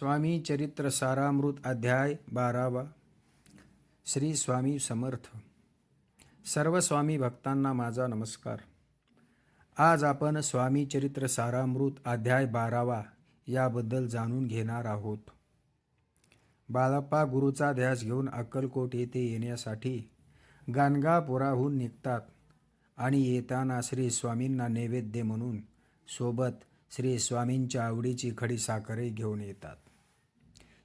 स्वामी चरित्र सारामृत अध्याय बारावा. श्री स्वामी समर्थ. सर्व स्वामी भक्तांना माझा नमस्कार. आज आपण स्वामी चरित्र सारामृत अध्याय बारावा याबद्दल जाणून घेणार आहोत. बाळप्पा गुरुचा ध्यास घेऊन अक्कलकोट येथे येण्यासाठी गाणगापुराहून निघतात आणि येताना श्री स्वामींना नैवेद्य म्हणून सोबत श्री स्वामींच्या आवडीची खडी साखरे घेऊन येतात.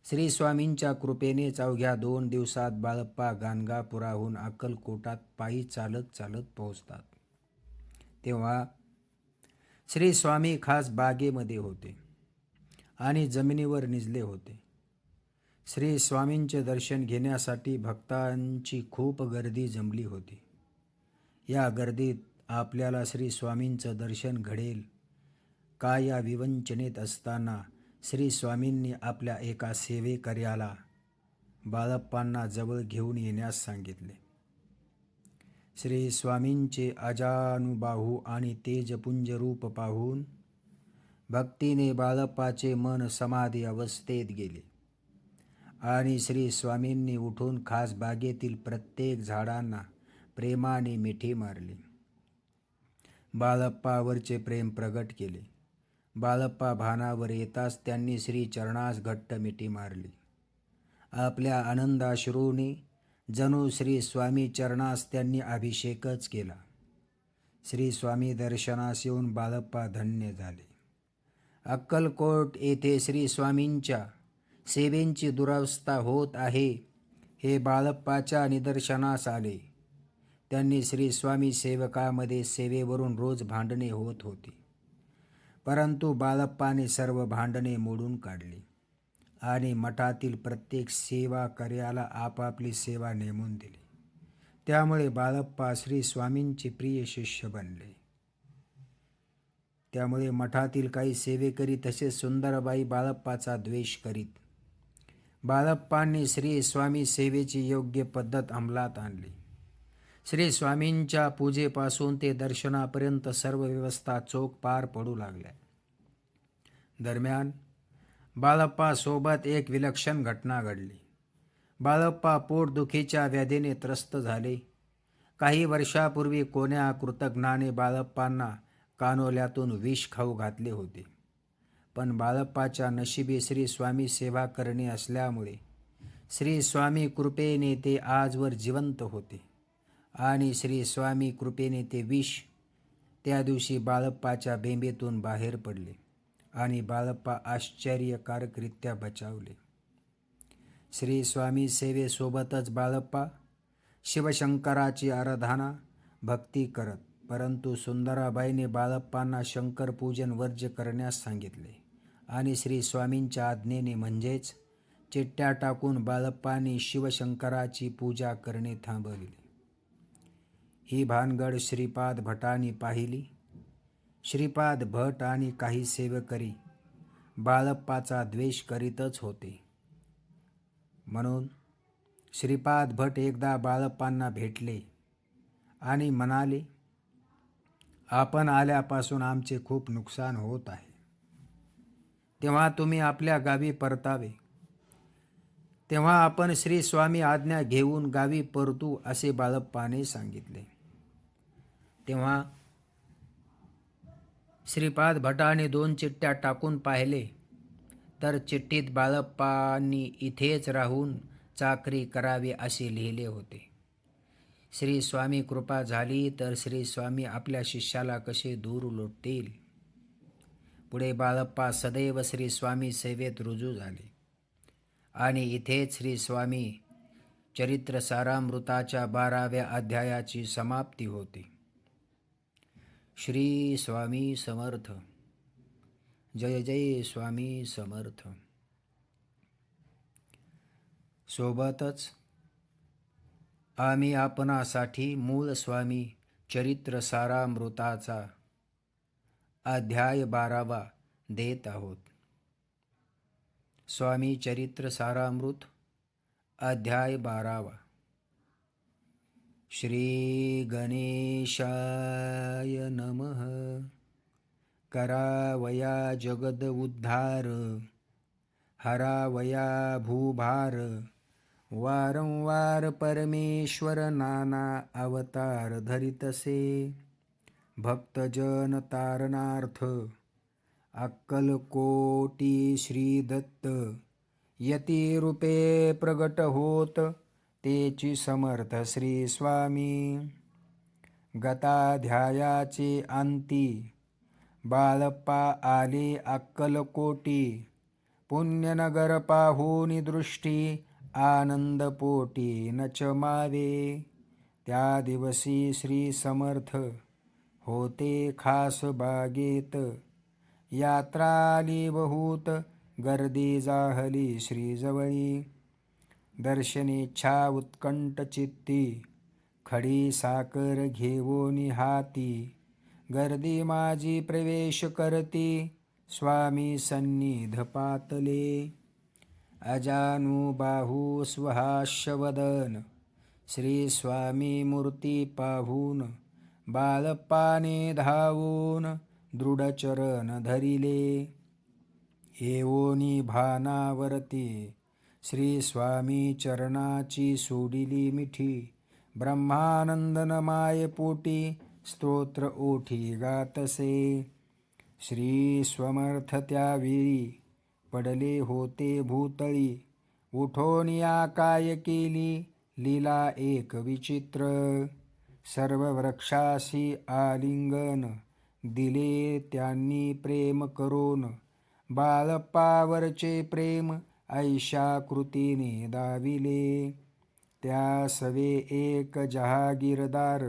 श्री स्वामींच्या कृपेने अवघ्या दोन दिवसात बाळप्पा गाणगापुराहून अक्कलकोटात पायी चालत चालत पोहोचतात. तेव्हा श्री स्वामी खास बागेमध्ये होते आणि जमिनीवर निजले होते. श्री स्वामींचे दर्शन घेण्यासाठी भक्तांची खूप गर्दी जमली होती. या गर्दीत आपल्याला श्री स्वामींचं दर्शन घडेल का या विवंचनेत असताना श्री स्वामींनी आपल्या एका सेवेकर्याला बाळप्पांना जवळ घेऊन येण्यास सांगितले. श्री स्वामींचे अजानुबाहू आणि तेजपुंज रूप पाहून भक्तीने बाळप्पाचे मन समाधी अवस्थेत गेले. आणि श्री स्वामींनी उठून खास बागेतील प्रत्येक झाडांना प्रेमाने मिठी मारली. बाळप्पावरचे प्रेम प्रगट केले. बाळप्पा भानावर येताच त्यांनी श्री चरणास घट्ट मिठी मारली. आपल्या आनंदाश्रूने जणू श्री स्वामी चरणास त्यांनी अभिषेकच केला. श्री स्वामी दर्शनास येऊन बाळप्पा धन्य झाले. अक्कलकोट येथे श्री स्वामींच्या सेवेंची दुरावस्था होत आहे हे बाळप्पाच्या निदर्शनास आले. त्यांनी श्री स्वामी सेवकामध्ये सेवेवरून रोज भांडणे होत होती. परंतु बाळप्पाने सर्व भांडणे मोडून काढली आणि मठातील प्रत्येक सेवा कार्याला आपापली सेवा नेमून दिली. त्यामुळे बाळप्पा श्री स्वामींचे प्रिय शिष्य बनले. त्यामुळे मठातील काही सेवेकरी तसेच सुंदरबाई बाळप्पाचा द्वेष करीत बाळप्पांनी श्री स्वामी सेवेची योग्य पद्धत अंमलात आणली. श्री स्वामींच्या पूजेपासून ते दर्शनापर्यंत सर्व व्यवस्था चोख पार पडू लागल्या. दरम्यान बाळप्पासोबत एक विलक्षण घटना घडली. बाळप्पा पोटदुखीच्या व्याधीने त्रस्त झाले. काही वर्षापूर्वी कोण्या कृतज्ञाने बाळप्पांना कानोल्यातून विष खाऊ घातले होते. पण बाळप्पाच्या नशिबी श्री स्वामी सेवा करणे असल्यामुळे श्री स्वामी कृपेने ते आजवर जिवंत होते आणि श्री स्वामी कृपेने ते विष त्या दिवशी बाळप्पाच्या बेंबेतून बाहेर पडले. आणि बाळप्पा आश्चर्यकारकरित्या बचावले. श्री स्वामी सेवेसोबतच बाळप्पा शिवशंकराची आराधना भक्ती करत परंतु सुंदराबाईने बाळप्पांना शंकरपूजन वर्ज्य करण्यास सांगितले आणि श्री स्वामींच्या आज्ञेने म्हणजेच चिट्ट्या टाकून बाळप्पांनी शिवशंकराची पूजा करणे थांबविले. ही भानगड श्रीपाद भटांनी पाहिली. श्रीपाद भट आणि काही सेवकरी बाळप्पाचा द्वेष करीतच होते. म्हणून श्रीपाद भट एकदा बाळप्पांना भेटले आणि म्हणाले आपण आल्यापासून आमचे खूप नुकसान होत आहे. तेव्हा तुम्ही आपल्या गावी परतावे. तेव्हा आपण श्री स्वामी आज्ञा घेऊन गावी परतू असे बाळप्पाने सांगितले. तेव्हा श्रीपाद भटाने दोन चिठ्ठ्या टाकून पाहिले. तर चिठ्ठीत बाळप्पांनी इथेच राहून चाकरी करावी असे लिहिले होते. श्री स्वामी कृपा झाली तर श्री स्वामी आपल्या शिष्याला कसे दूर लोटतील? पुढे बाळप्पा सदैव श्री स्वामी सेवेत रुजू झाले. आणि इथेच श्री स्वामी चरित्र सारामृताच्या बाराव्या अध्यायाची समाप्ती होती. श्री स्वामी समर्थ. जय जय स्वामी समर्थ. सोबतच आम्ही आपणासाठी मूळ स्वामी चरित्र सारामृताचा अध्याय बारावा देत आहोत. स्वामी चरित्र सारामृत अध्याय बारावा. श्री गणेशाय नमः. करावया जगद उद्धार हरावया भूभार वारंवार परमेश्वर नाना अवतार धरितसे. भक्तजन तारणार्थ अक्कलकोटी श्रीदत्त यतिरूपे यती रूपे प्रगट होत तेची समर्थ श्री स्वामी. गताध्यायाचे अंती. बालप्पा आले अक्कलकोटी पुण्यनगर पाहुनी दृष्टी. आनंदपोटी न चमावे त्या दिवशी श्री समर्थ होते खास बागेत. यात्रा आली बहुत. गर्दी जाहली श्रीजवळी दर्शनेच्छा उत्कंठ चित्ती. खडी साकर घेऊनी हाती गर्दी माझी प्रवेश करती. स्वामी सन्निध पातले. अजानुबाहू स्वहास्यवदन. श्री स्वामी मूर्ती पाहून बालपाने धावून दृढचरण धरिले. येवोनी भानावरती श्री स्वामी चरणाची सोडिली मिठी. ब्रह्मानंदन मायपोटी स्तोत्र ओठी गातसे. श्री स्वमर्थ त्यावेळी पडले होते भूतळी. उठोनिया काय केली? लीला एक विचित्र. सर्व वृक्षासी आलिंगन दिले त्यांनी प्रेम करून. बाळपावरचे प्रेम ऐशा कृतीने दाविले त्या सवे एक जहागीरदार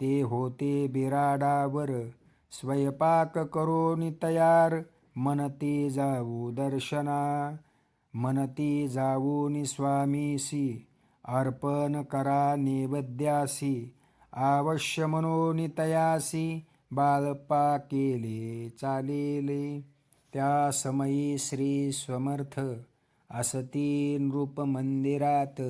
ते होते बिराडावर. स्वयंपाक करोनी तयार मनती जाऊ दर्शना. मनती जाऊनी स्वामीसी अर्पण करा नैवेद्यासी. आवश्य मनोनी तयासी बालपा केले चालेले. त्या समयी श्री समर्थ असती नृप मंदिरात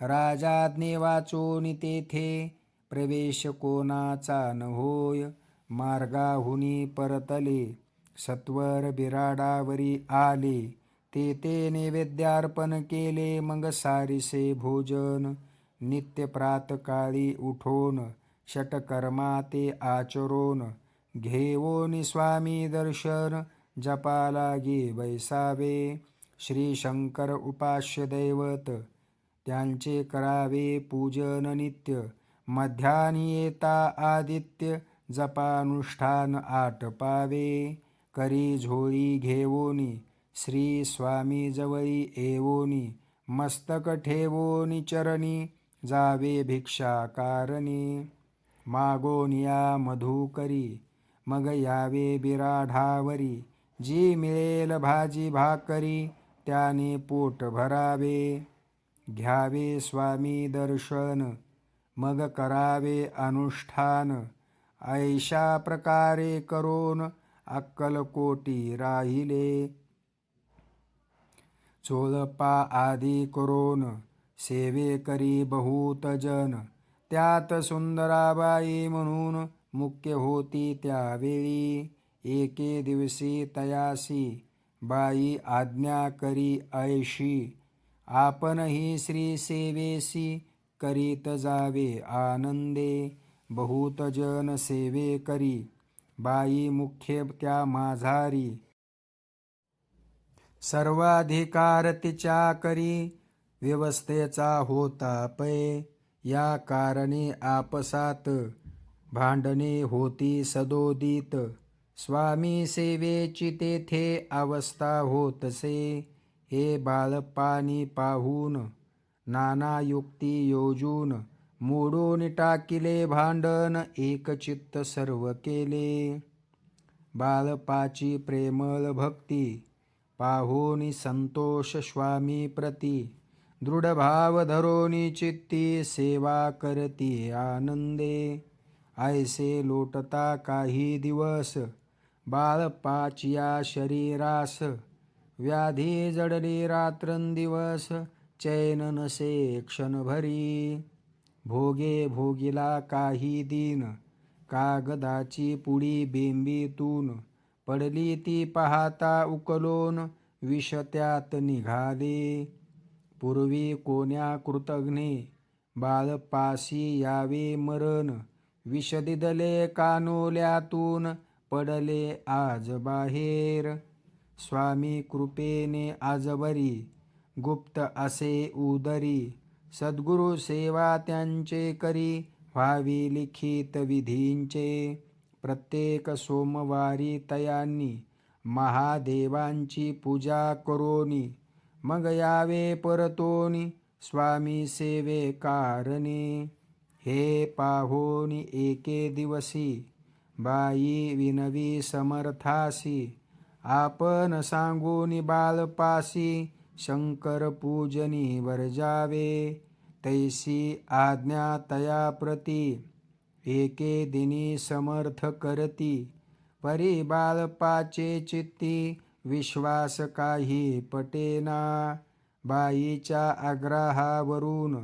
राजाज्ञे वाचून तेथे प्रवेश कोणाचा न होय. मार्गाहुनी परतले सत्वर बिराडावरी आले. ते ते नैवेद्यार्पण केले मग सारिसे भोजन. नित्य प्रातकाळी उठोन षटकर्मा ते आचरोन. घेवोनी स्वामी दर्शन जपाला गे बैसावे. श्री शंकर उपास्य दैवत त्यांचे करावे पूजन नित्य मध्यानी येता आदित्य जपानुष्ठान आटपावे करी झोळी घेवोनी श्री स्वामी जवळी येवोनी मस्तक ठेवोनी चरणी जावे भिक्षा कारणी. मागोनिया मधुकरी मग यावे बिराढावरी जी मिळेल भाजी भाकरी त्याने पोट भरावे. घ्यावे स्वामी दर्शन मग करावे अनुष्ठान. ऐशा प्रकारे करोन अक्कलकोटी राहिले. चोळपा आदी करोन सेवे करी बहुत जन. त्यात सुंदराबाई म्हणून मुख्य होती त्यावेळी. एके दिवशी तयासी बाई आज्ञा करी ऐशी. आपणही श्री सेवेसी करीत जावे आनंदे. बहुत जन सेवे करी. बाई मुख्य त्या माझारी सर्वाधिकार तिच्या करी. व्यवस्थेचा होता पै. या कारणे आपसात भांडणे होती सदोदित. स्वामी सेवेची तेथे अवस्था होतसे हे बालपानी पाहून नाना युक्ती योजून मोडून टाकिले भांडण एकचित्त सर्व केले. बालपाची प्रेमळ भक्ती पाहोनी संतोष स्वामी प्रती दृढ भाव धरोनी चित्ती सेवा करती आनंदे. ऐसे लोटता काही दिवस बाळपाचिया शरीरास व्याधी जडली रात्रंदिवस चैन नसे क्षणभरी. भोगे भोगिला काही दिन कागदाची पुडी बेंबीतून पडली ती पाहता उकलोन विष त्यात निघाले. पूर्वी कोण्या कृतघ्ने बाळपासी यावे मरण विष दिदले कानोल्यातून पडले आज बाहेर. स्वामी कृपेने आजवरी गुप्त असे उदरी. सद्गुरु सेवा त्यांचे करी. व्हावी लिखित विधींचे. प्रत्येक सोमवारी तयांनी. महादेवांची पूजा करोनी. मग यावे परतोनी. स्वामी सेवे कारणे हे पाहोनी एके दिवसी. बाई विनवी समर्थासी आपण सांगूनी बालपासी शंकर पूजनी वरजावे तैसी आज्ञा तया प्रती एके दिनी समर्थ करती परी बालपाचे चित्ती विश्वास काही पटेना बाईच्या आग्रहावरून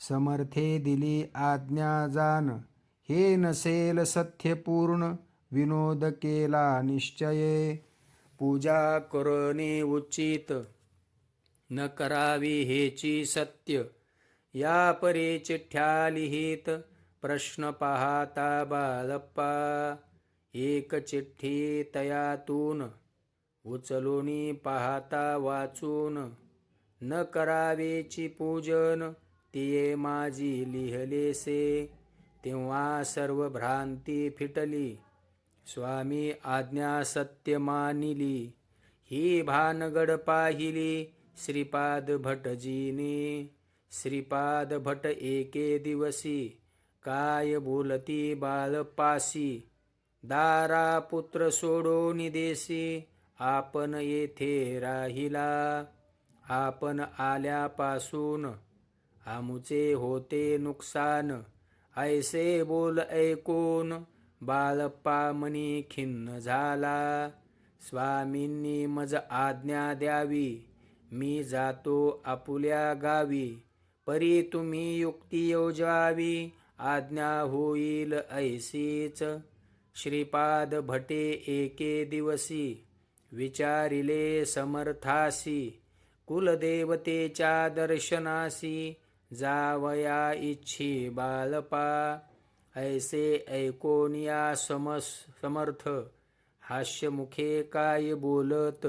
समर्थे दिली आज्ञा जान हे नसेल सत्यपूर्ण विनोद केला निश्चये. पूजा करणे उचित न करावी हेची सत्य. या परी चिठ्ठ्या लिहित प्रश्न पाहता बालप्पा. एक चिठ्ठी तयातून उचलूनी पाहता वाचून. न करावेची पूजन ते माझी लिहलेसे. तेव्हा सर्व भ्रांती फिटली. स्वामी आज्ञा सत्य मानिली. ही भानगड पाहिली. श्रीपाद भटजीने. श्रीपाद भट एके दिवसी. काय बोलती बालपासी. दारा पुत्र सोडून देसी. आपण येथे राहिला. आपण आल्यापासून. आमुचे होते नुकसान. ऐसे बोल ऐकून बालप्पा मनी खिन्न झाला. स्वामींनी मज आज्ञा द्यावी. मी जातो आपुल्या गावी. परी तुम्ही युक्ती योजावी आज्ञा होईल ऐसीच. श्रीपाद भटे एके दिवसी. विचारिले समर्थासी. कुलदेवतेच्या दर्शनासी. जावया इच्छी बालपा ऐसे ऐकोनिया समस समर्थ हास्यमुखे काय बोलत?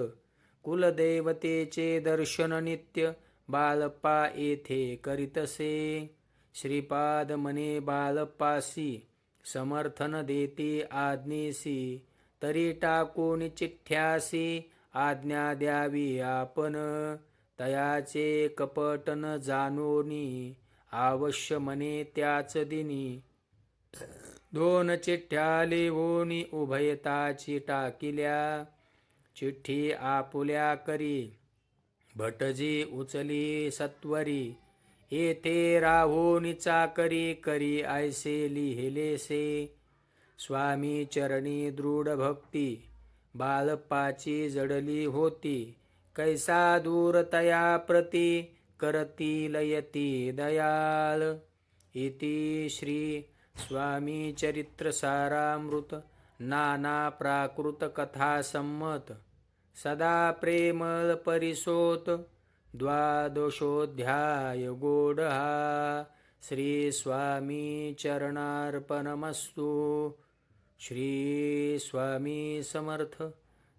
कुलदेवतेचे दर्शन नित्य बालप्पा येथे करीतसे. श्रीपाद मने बालप्पासी समर्थन देते आज्ञेसी तरी टाकून चिठ्ठ्यासी आज्ञा द्यावी आपण. तयाचे कपटन न जाणोनी मने त्याच दिनी. दोन चिठ्ठ्या लिहोनी उभयताची टाकिल्या चिठ्ठी आपुल्या करी. भटजी उचली सत्वरी येथे राहून चाकरी करी ऐसे लिहिलेसे. स्वामी चरणी दृढ भक्ती बालप्पाची जडली होती कैसा दूरतया प्रति प्रती करतील दयाल? इति श्री स्वामी चरित्र सारामृत नाना प्राकृत कथा संमत सदा प्रेमळ परिसोत द्वादशोऽध्याय गोडहा। श्री स्वामी चरणार्पणमस्तु। श्री स्वामी समर्थ।